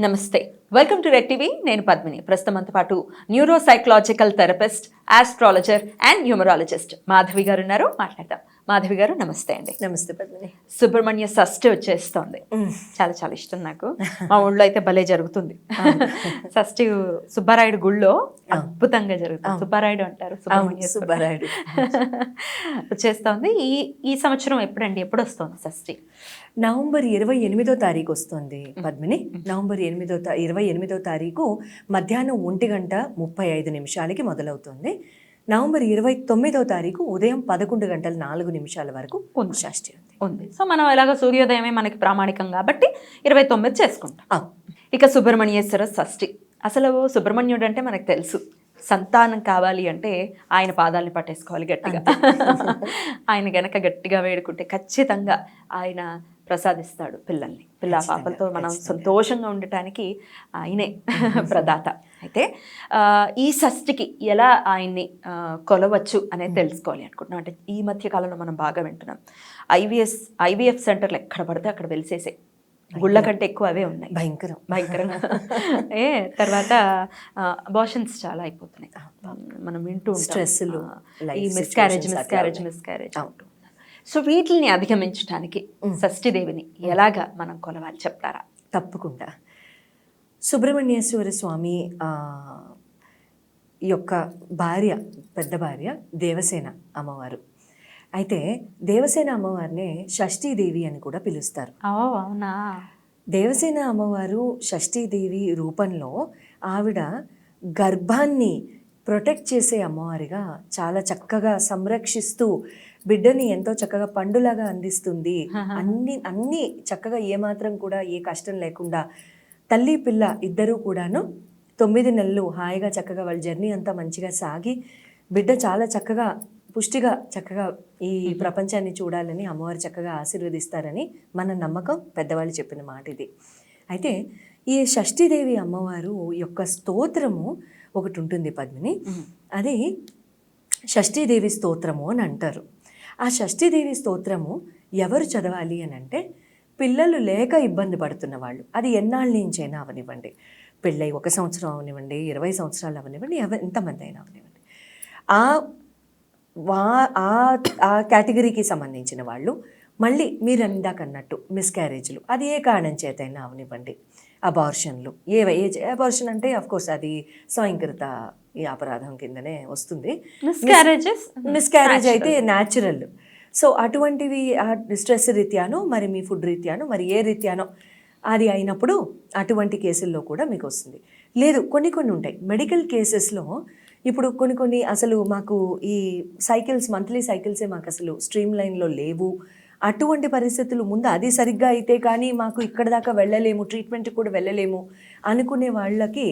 నమస్తే. Welcome to red TV నేను పద్మిని. ప్రస్తుతం పాటు neuro psychological therapist astrologer and numerologist Madhavi గారు ఉన్నారు. మాట్లాడదాం. మాధవి గారు నమస్తే అండి. నమస్తే పద్మిని. సుబ్రహ్మణ్య షష్ఠి వచ్చేస్తోంది. చాలా చాలా ఇష్టం నాకు. మా ఊళ్ళో అయితే భలే జరుగుతుంది. షష్ఠి సుబ్బారాయుడు గుళ్ళో అద్భుతంగా జరుగుతుంది. సుబ్బారాయుడు అంటారు సుబ్రహ్మణ్య సుబ్బారాయుడు. వచ్చేస్తోంది. ఈ ఈ సంవత్సరం ఎప్పుడండి ఎప్పుడు వస్తుంది షష్ఠి? నవంబర్ ఇరవై ఎనిమిదో తారీఖు వస్తుంది పద్మిని. నవంబర్ ఎనిమిదో తా ఇరవై ఎనిమిదో తారీఖు మధ్యాహ్నం ఒంటి గంట ముప్పై ఐదు నిమిషాలకి మొదలవుతుంది. నవంబర్ ఇరవై తొమ్మిదో తారీఖు ఉదయం పదకొండు గంటల నాలుగు నిమిషాల వరకు. షష్ఠి ఉంది ఉంది. సో మనం ఎలాగో సూర్యోదయమే మనకి ప్రామాణికం కాబట్టి ఇరవై తొమ్మిది చేసుకుంటాం. ఇక సుబ్రహ్మణ్యేశ్వర షష్ఠి. అసలు సుబ్రహ్మణ్యుడు అంటే మనకు తెలుసు. సంతానం కావాలి అంటే ఆయన పాదాలని పట్టేసుకోవాలి గట్టిగా. ఆయన గనక గట్టిగా వేడుకుంటే ఖచ్చితంగా ఆయన ప్రసాదిస్తాడు పిల్లల్ని. పిల్ల పాపలతో మనం సంతోషంగా ఉండటానికి ఆయనే ప్రదాత. అయితే ఈ షష్ఠికి ఎలా ఆయన్ని కొలవచ్చు అనేది తెలుసుకోవాలి అనుకుంటున్నాం. అంటే ఈ మధ్య కాలంలో మనం బాగా వింటున్నాం. ఐవీఎస్ ఐవీఎఫ్ సెంటర్లు ఎక్కడ పడితే అక్కడ వెలిసేసే గుళ్ళ కంటే ఎక్కువ అవే ఉన్నాయి. భయంకరం. భయంకరంగా ఏ తర్వాత అబార్షన్స్ చాలా అయిపోతున్నాయి. మనం వింటూ life ఈ మిస్క్యారేజ్ మిస్క్యారేజ్. మిస్క్యారేజ్ సో వీటిని అధిగమించడానికి షష్ఠిదేవిని ఎలాగా మనం కొలవాలి చెప్తారా? తప్పకుండా. సుబ్రహ్మణ్యేశ్వర స్వామి యొక్క భార్య పెద్ద భార్య దేవసేన అమ్మవారు. అయితే దేవసేన అమ్మవారినే షష్ఠీదేవి అని కూడా పిలుస్తారు. అవునా? దేవసేన అమ్మవారు షష్ఠీదేవి రూపంలో ఆవిడ గర్భాన్ని ప్రొటెక్ట్ చేసే అమ్మవారిగా చాలా చక్కగా సంరక్షిస్తూ బిడ్డని ఎంతో చక్కగా పండులాగా అందిస్తుంది. అన్ని అన్ని చక్కగా ఏమాత్రం కూడా ఏ కష్టం లేకుండా తల్లి పిల్ల ఇద్దరూ కూడాను తొమ్మిది నెలలు హాయిగా చక్కగా వాళ్ళ జర్నీ అంతా మంచిగా సాగి బిడ్డ చాలా చక్కగా పుష్టిగా చక్కగా ఈ ప్రపంచాన్ని చూడాలని అమ్మవారు చక్కగా ఆశీర్వదిస్తారని మన నమ్మకం పెద్దవాళ్ళు చెప్పిన మాట ఇది. అయితే ఈ షష్ఠీదేవి అమ్మవారు యొక్క స్తోత్రము ఒకటి ఉంటుంది పద్మిని. అది షష్ఠీదేవి స్తోత్రము అని అంటారు. ఆ షష్ఠీదేవి స్తోత్రము ఎవరు చదవాలి అని అంటే పిల్లలు లేక ఇబ్బంది పడుతున్న వాళ్ళు అది ఎన్నాళ్ళ నుంచైనా అవనివ్వండి. పెళ్ళై ఒక సంవత్సరం అవనివ్వండి ఇరవై సంవత్సరాలు అవనివ్వండి ఎంతమంది అయినా అవనివ్వండి. ఆ వా ఆ ఆ కేటగిరీకి సంబంధించిన వాళ్ళు మళ్ళీ మీరు ఇందాక అన్నట్టు మిస్క్యారేజ్లు అది ఏ కారణం చేతైనా అవనివ్వండి. అబార్షన్లు ఏ ఏ అబార్షన్ అంటే కోర్స్ అది స్వయంకృత ఈ అపరాధం కిందనే వస్తుంది. మిస్క్యారేజెస్ మిస్క్యారేజ్ అయితే న్యాచురల్ సో అటువంటివి ఆ స్ట్రెస్ రీత్యానో మరి మీ ఫుడ్ రీత్యానో మరి ఏ రీత్యానో అది అయినప్పుడు అటువంటి కేసుల్లో కూడా మీకు వస్తుంది. లేదు కొన్ని కొన్ని ఉంటాయి. మెడికల్ కేసెస్లో ఇప్పుడు కొన్ని కొన్ని అసలు మాకు ఈ సైకిల్స్ మంత్లీ సైకిల్సే మాకు అసలు స్ట్రీమ్ లైన్లో లేవు. అటువంటి పరిస్థితులు ముందు అది సరిగ్గా అయితే కానీ మాకు ఇక్కడ దాకా వెళ్ళలేము ట్రీట్మెంట్ కూడా వెళ్ళలేము అనుకునే వాళ్ళకి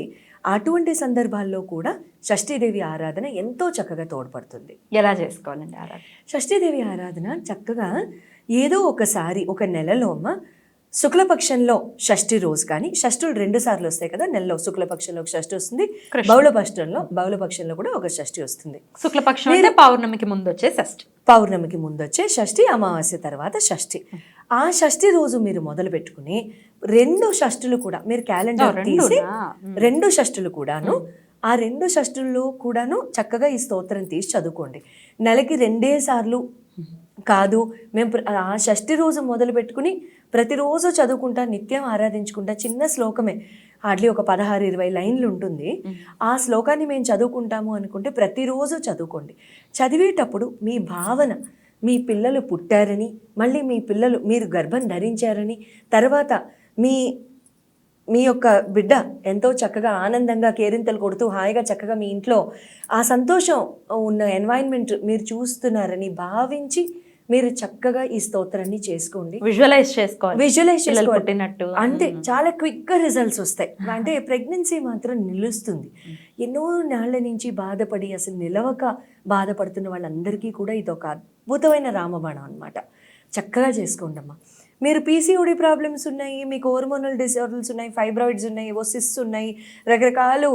అటువంటి సందర్భాల్లో కూడా షష్ఠీదేవి ఆరాధన ఎంతో చక్కగా తోడ్పడుతుంది. ఎలా చేసుకోవాలండి ఆరాధన? షష్ఠీదేవి ఆరాధన చక్కగా ఏదో ఒకసారి ఒక నెలలో అమ్మ శుక్లపక్షంలో షష్ఠి రోజు కానీ షష్ఠులు రెండు సార్లు వస్తాయి కదా నెలలో శుక్లపక్షంలో ఒక షష్ఠి వస్తుంది కృష్ణ. బహుళపక్షంలో బహుళపక్షంలో కూడా ఒక షష్ఠి వస్తుంది. శుక్లపక్షం అంటే పౌర్ణమికి ముందు వచ్చే షష్ఠి. పౌర్ణమికి ముందు వచ్చే షష్ఠి అమావాస్య తర్వాత షష్ఠి. ఆ షష్ఠి రోజు మీరు మొదలు పెట్టుకుని రెండు షష్ఠులు కూడా మీరు క్యాలెండర్ తీసి? రెండు షష్ఠులు కూడాను ఆ రెండు షష్ఠుల్లో కూడాను చక్కగా ఈ స్తోత్రం తీసి చదువుకోండి. నెలకి రెండే సార్లు కాదు. మేము ఆ షష్ఠి రోజు మొదలు పెట్టుకుని ప్రతిరోజు చదువుకుంటా నిత్యం ఆరాధించుకుంటా చిన్న శ్లోకమే. హార్డ్లీ ఒక పదహారు ఇరవై లైన్లు ఉంటుంది. ఆ శ్లోకాన్ని మేము చదువుకుంటాము అనుకుంటే ప్రతిరోజు చదువుకోండి. చదివేటప్పుడు మీ భావన మీ పిల్లలు పుట్టారని మళ్ళీ మీ పిల్లలు మీరు గర్భం ధరించారని తర్వాత మీ మీ యొక్క బిడ్డ ఎంతో చక్కగా ఆనందంగా కేరింతలు కొడుతూ హాయిగా చక్కగా మీ ఇంట్లో ఆ సంతోషం ఉన్న ఎన్వైరన్మెంట్ మీరు చూస్తున్నారని భావించి మీరు చక్కగా ఈ స్తోత్రాన్ని చేసుకోండి. విజువలైజ్ చేసుకోవాలి. విజువలైజ్ చేసుకోండి పుట్టినట్టు. అంతే చాలా క్విక్గా రిజల్ట్స్ వస్తాయి. అంటే ప్రెగ్నెన్సీ మాత్రం నిలుస్తుంది. ఎన్నో నాళ్ళ నుంచి బాధపడి అసలు నిలవక బాధపడుతున్న వాళ్ళందరికీ కూడా ఇది ఒక అద్భుతమైన రామబాణం అన్నమాట. చక్కగా చేసుకోండి అమ్మా మీరు పీసీఓడి ప్రాబ్లమ్స్ ఉన్నాయి మీకు హార్మోనల్ డిసార్డర్స్ ఉన్నాయి ఫైబ్రాయిడ్స్ ఉన్నాయి ఓసిస్ ఉన్నాయి రకరకాలు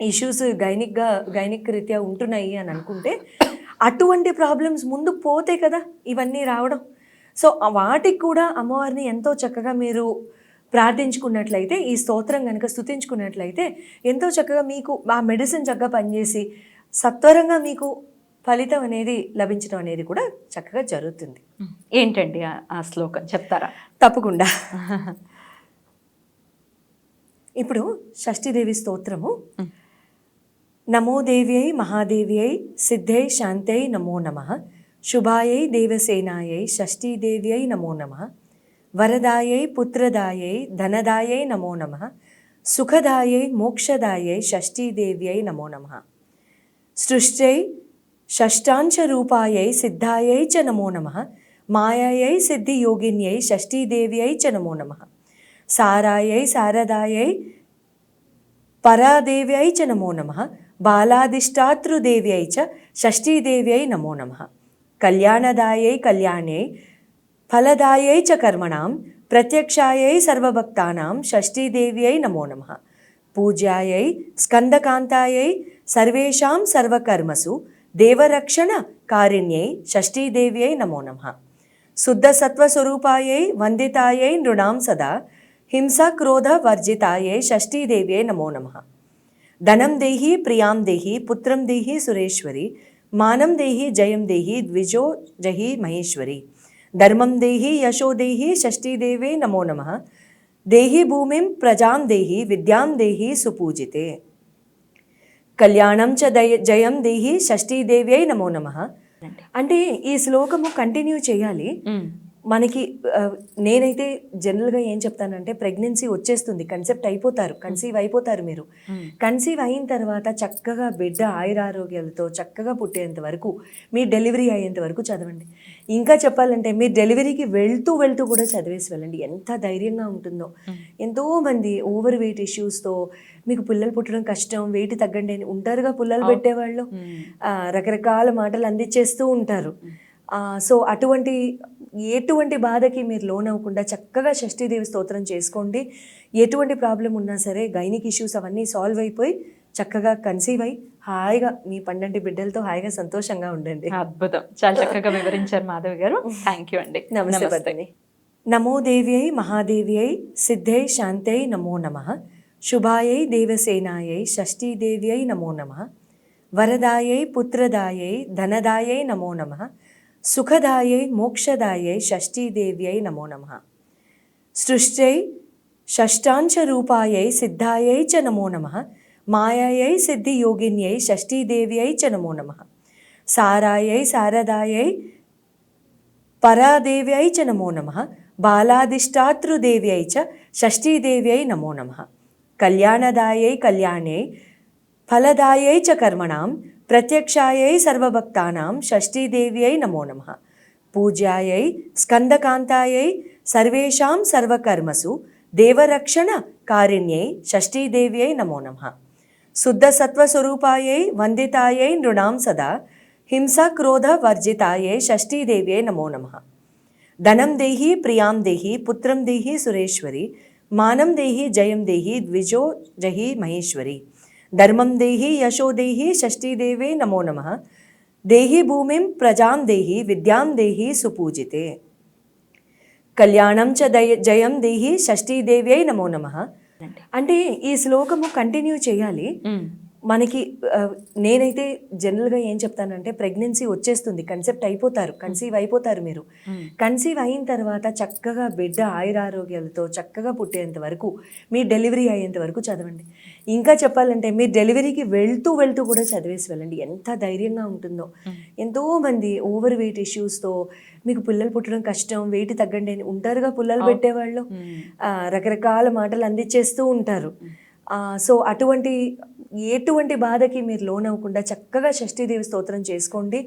ఇష్యూస్ గైనిక్గా గైనిక్ రీత్యా ఉంటున్నాయి అని అనుకుంటే అటువంటి ప్రాబ్లమ్స్ ముందు పోతే కదా ఇవన్నీ రావడం. సో వాటికి కూడా అమ్మవారిని ఎంతో చక్కగా మీరు ప్రార్థించుకున్నట్లయితే ఈ స్తోత్రం కనుక స్థుతించుకున్నట్లయితే ఎంతో చక్కగా మీకు ఆ మెడిసిన్ చక్కగా పనిచేసి సత్వరంగా మీకు ఫలితం అనేది లభించడం అనేది కూడా చక్కగా జరుగుతుంది. ఏంటండి ఆ- శ్లోకం? చెప్తారా? తప్పకుండా. ఇప్పుడు షష్ఠీదేవి స్తోత్రము. నమో దేవ్యై మహాదేవ్యై సిద్ధై శాంతై నమో నమ. శుభాయై దేవసేనాయై షష్ఠీదేవ్యై నమో నమ. వరదాయై పుత్రదాయై ధనదాయై నమో నమ. సుఖదాయై మోక్షదాయై షష్ఠీదేవ్యై నమో నమ. సృష్టై షష్టాంశరూపాయై సిద్ధాయై చ నమో నమ మాయాయై సిద్ధియోగిన్యై షష్ఠీదేవ్యై చ నమో నమ సారాయై శారదాయై పరాదేవ్యై చ నమో నమ బాలాదిష్టాతృదేవ్యై చ షష్ఠీదేవ్యై నమో నమ కళ్యాణదాయై కళ్యాణ్యై ఫలదాయై చ కర్మణాం ప్రత్యక్షాయై సర్వభక్తానాం షష్ఠీదేవ్యై నమో నమ పూజ్యాయై స్కందకాంతాయై సర్వేషాం సర్వకర్మసు దేవరక్షణ కారిణ్యై షష్ఠీదేవ్యై నమో నమ శుద్ధ సత్వస్వరూపాయై వందితాయై నృణాం సదా హింసా క్రోధ వర్జితాయై షష్ఠీదేవ్యై నమో నమ ధనం దేహి ప్రియాం దేహి పుత్రం దేహి సురేశ్వరి మానం దేహి జయం దేహి ద్విజో జహి మహేశ్వరి ధర్మం దేహి యశో దేహి షష్ఠీదేవే నమో నమ దేహి భూమిం ప్రజాం దేహి విద్యాం దేహి సుపూజితే కళ్యాణం చ దయ జయం దేహి షష్ఠీదేవ్యై నమో నమ. అంటే ఈ శ్లోకము కంటిన్యూ చేయాలి. మనకి నేనైతే జనరల్గా ఏం చెప్తానంటే ప్రెగ్నెన్సీ వచ్చేస్తుంది కన్సెప్ట్ అయిపోతారు కన్సీవ్ అయిపోతారు మీరు. కన్సీవ్ అయిన తర్వాత చక్కగా బిడ్డ ఆయురారోగ్యాలతో చక్కగా పుట్టేంత వరకు మీ డెలివరీ అయ్యేంత వరకు చదవండి. ఇంకా చెప్పాలంటే మీరు డెలివరీకి వెళ్తూ వెళ్తూ కూడా చదివేసి వెళ్ళండి. ఎంత ధైర్యంగా ఉంటుందో. ఎంతో మంది ఓవర్ వెయిట్ ఇష్యూస్తో మీకు పిల్లలు పుట్టడం కష్టం వెయిట్ తగ్గండి అని ఉంటారుగా పుల్లలు పెట్టేవాళ్ళు. రకరకాల మాటలు అందించేస్తూ ఉంటారు. సో అటువంటి ఎటువంటి బాధకి మీరు లోన్ అవ్వకుండా చక్కగా షష్ఠీదేవి స్తోత్రం చేసుకోండి. ఎటువంటి ప్రాబ్లం ఉన్నా సరే గైనిక్ ఇష్యూస్ అవన్నీ సాల్వ్ అయిపోయి చక్కగా కన్సీవ్ అయి హాయిగా మీ పండంటి బిడ్డలతో హాయిగా సంతోషంగా ఉండండి. అద్భుతం. చాలా చక్కగా వివరించారు మాధవి గారు. థ్యాంక్ యూ అండి. నమస్తే దేవ్యై మహాదేవ్యై సిద్ధై శాంతై నమో నమ. శుభాయై దేవసేనాయై షష్ఠీదేవ్యై నమో నమ. వరదాయై పుత్రదాయై ధనదాయై నమో నమ. సుఖదాయై మోక్షదాయై షష్ఠీదేవ్యై నమో నమ సృష్టై షష్టాంశరూపాయై సిద్ధాయై చ నమో నమ మాయాయై సిద్ధియోగిన్యై షష్ఠీదేవ్యై చ నమో నమ సారాయై శారదాయై పరాదేవ్యై చ నమో నమ బాలాదిష్టాతృదేవ్యై చ షష్ఠీదేవ్యై నమో నమ కళ్యాణదాయై కళ్యాణ్యై ఫలదాయై చ కర్మణాం ప్రత్యక్షాయై సర్వభక్తానాం షష్ఠీదేవ్యై నమో నమ పూజ్యాయై స్కందకాంతాయై సర్వేషాం సర్వకర్మసు దేవరక్షణ కారిణ్యై షష్ఠీదేవ్యై నమో నమ శుద్ధ సత్వస్వరూపాయై వందితాయై నృణాం సదా హింసా క్రోధ వర్జితాయై షష్ఠీదేవ్యై నమో నమ ధనం దేహి ప్రియాం దేహి పుత్రం దేహి సురేశ్వరి మానం దేహి జయం దేహి ద్విజో జహి మహేశ్వరి ధర్మం దేహి యశో దేహి షష్ఠీదేవే నమో నమ దేహి భూమిం ప్రజాం దేహి విద్యాం దేహి సుపూజితే కళ్యాణం చ దయ జయం దేహి షష్ఠీదేవ్యై నమో నమ అంటే ఈ శ్లోకము కంటిన్యూ చేయాలి. మనకి నేనైతే జనరల్గా ఏం చెప్తానంటే ప్రెగ్నెన్సీ వచ్చేస్తుంది కన్సెప్ట్ అయిపోతారు కన్సీవ్ అయిపోతారు మీరు. కన్సీవ్ అయిన తర్వాత చక్కగా బిడ్డ ఆయురారోగ్యాలతో చక్కగా పుట్టేంత వరకు మీ డెలివరీ అయ్యేంత వరకు చదవండి. ఇంకా చెప్పాలంటే మీరు డెలివరీకి వెళ్తూ వెళ్తూ కూడా చదివేసి వెళ్ళండి. ఎంత ధైర్యంగా ఉంటుందో. ఎంతో మంది ఓవర్ వెయిట్ ఇష్యూస్తో మీకు పిల్లలు పుట్టడం కష్టం వెయిట్ తగ్గండి అని ఉంటారుగా పుల్లలు పెట్టేవాళ్ళు. రకరకాల మాటలు అందించేస్తూ ఉంటారు. సో అటువంటి ఎటువంటి బాధకి మీరు లోన్ అవ్వకుండా చక్కగా షష్ఠీదేవి స్తోత్రం చేసుకోండి.